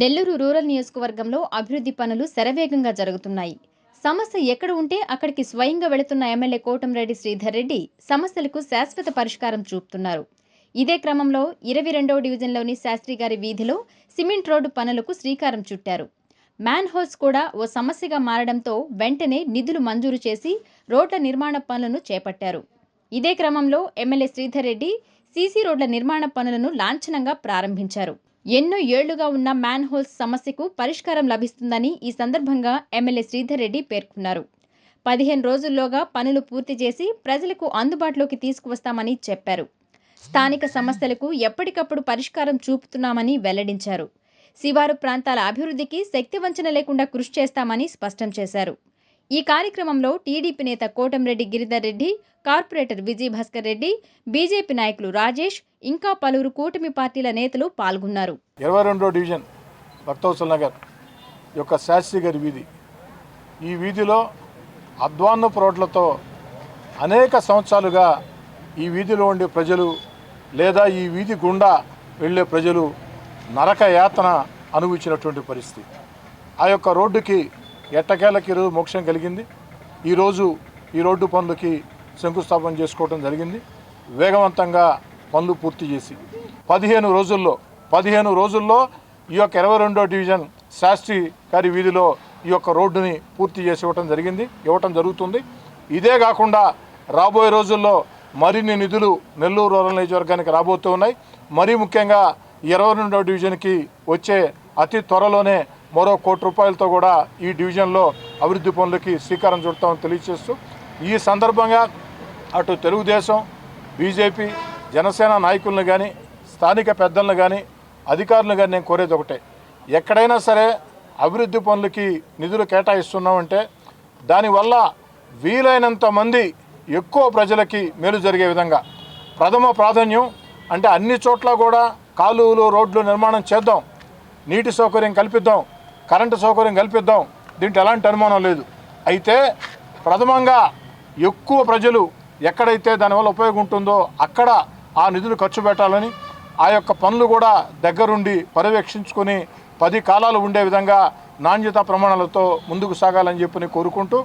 Nellore rural నియోజకవర్గంలో అభివృద్ధి పనులు శరవేగంగా జరుగుతున్నాయి. సమస్య ఎక్కడ ఉంటే అక్కడికి స్వయంగా వెళుతున్న ఎమ్మెల్యే కోటంరెడ్డి శ్రీధర్ రెడ్డి సమస్యలకు శాశ్వత పరిష్కారం చూపుతున్నారు. ఇదే క్రమంలో ఇరవై రెండవ డివిజన్లోని శాస్త్రి గారి వీధిలో సిమెంట్ రోడ్డు పనులకు శ్రీకారం చుట్టారు. మ్యాన్ హోల్స్ కూడా ఓ సమస్యగా మారడంతో వెంటనే నిధులు మంజూరు చేసి రోడ్ల నిర్మాణ పనులను చేపట్టారు. ఇదే క్రమంలో ఎమ్మెల్యే శ్రీధర్ రెడ్డి సీసీ రోడ్ల నిర్మాణ పనులను లాంఛనంగా ప్రారంభించారు. ఎన్నో ఏళ్ళుగా ఉన్న మ్యాన్ హోల్స్ సమస్యకు పరిష్కారం లభిస్తుందని ఈ సందర్భంగా ఎమ్మెల్యే శ్రీధర్ రెడ్డి పేర్కొన్నారు. పదిహేను రోజుల్లోగా పనులు పూర్తి చేసి ప్రజలకు అందుబాటులోకి తీసుకువస్తామని చెప్పారు. స్థానిక సమస్యలకు ఎప్పటికప్పుడు పరిష్కారం చూపుతున్నామని వెల్లడించారు. శివారు ప్రాంతాల అభివృద్ధికి శక్తివంచన లేకుండా కృషి చేస్తామని స్పష్టం చేశారు. ఈ కార్యక్రమంలో టీడీపీ నేత కోటంరెడ్డి గిరిధర్ రెడ్డి కార్పొరేటర్ విజయ్ భాస్కర్ రెడ్డి బీజేపీ నాయకులు రాజేష్ ఇంకా పలువురు కూటమి పార్టీల నేతలు పాల్గొన్నారు. ఇరవై రెండో డివిజన్ భక్తవత్సల్ నగర్ యొక్క శాస్త్రి గారి వీధి. ఈ వీధిలో అధ్వాన్నపు రోడ్లతో అనేక సంవత్సరాలుగా ఈ వీధిలో ఉండే ప్రజలు లేదా ఈ వీధి గుండా వెళ్ళే ప్రజలు నరక యాతన అనుభవించినటువంటి పరిస్థితి. ఆ యొక్క రోడ్డుకి ఎట్టకేలకి ఈరోజు మోక్షం కలిగింది. ఈరోజు ఈ రోడ్డు పనులకి శంకుస్థాపన చేసుకోవడం జరిగింది. వేగవంతంగా పనులు పూర్తి చేసి పదిహేను రోజుల్లో పదిహేను రోజుల్లో ఈ యొక్క ఇరవై రెండో డివిజన్ శాస్త్రి గారి వీధిలో ఈ యొక్క రోడ్డుని పూర్తి చేసి ఇవ్వటం జరిగింది ఇవ్వటం జరుగుతుంది. ఇదే కాకుండా రాబోయే రోజుల్లో మరిన్ని నిధులు నెల్లూరు రూరల్ నియోజకవర్గానికి రాబోతూ ఉన్నాయి మరీ ముఖ్యంగా ఇరవై రెండో డివిజన్కి వచ్చే అతి త్వరలోనే మరో కోటి రూపాయలతో కూడా ఈ డివిజన్లో అభివృద్ధి పనులకి శ్రీకారం చుడతామని తెలియజేస్తూ ఈ సందర్భంగా అటు తెలుగుదేశం బీజేపీ జనసేన నాయకులను కానీ స్థానిక పెద్దలను కానీ అధికారులను కానీ నేను కోరేది ఒకటే. ఎక్కడైనా సరే అభివృద్ధి పనులకి నిధులు కేటాయిస్తున్నామంటే దానివల్ల వీలైనంత మంది ఎక్కువ ప్రజలకి మేలు జరిగే విధంగా ప్రథమ ప్రాధాన్యం అంటే అన్ని చోట్ల కూడా కాలువలు రోడ్లు నిర్మాణం చేద్దాం నీటి సౌకర్యం కల్పిద్దాం కరెంటు సౌకర్యం కల్పిద్దాం. దీంట్లో ఎలాంటి అనుమానం లేదు. అయితే ప్రథమంగా ఎక్కువ ప్రజలు ఎక్కడైతే దానివల్ల ఉపయోగం ఉంటుందో అక్కడ ఆ నిధులు ఖర్చు పెట్టాలని ఆ యొక్క పనులు కూడా దగ్గరుండి పర్యవేక్షించుకొని పది కాలాలు ఉండే విధంగా నాణ్యత ప్రమాణాలతో ముందుకు సాగాలని చెప్పి కోరుకుంటూ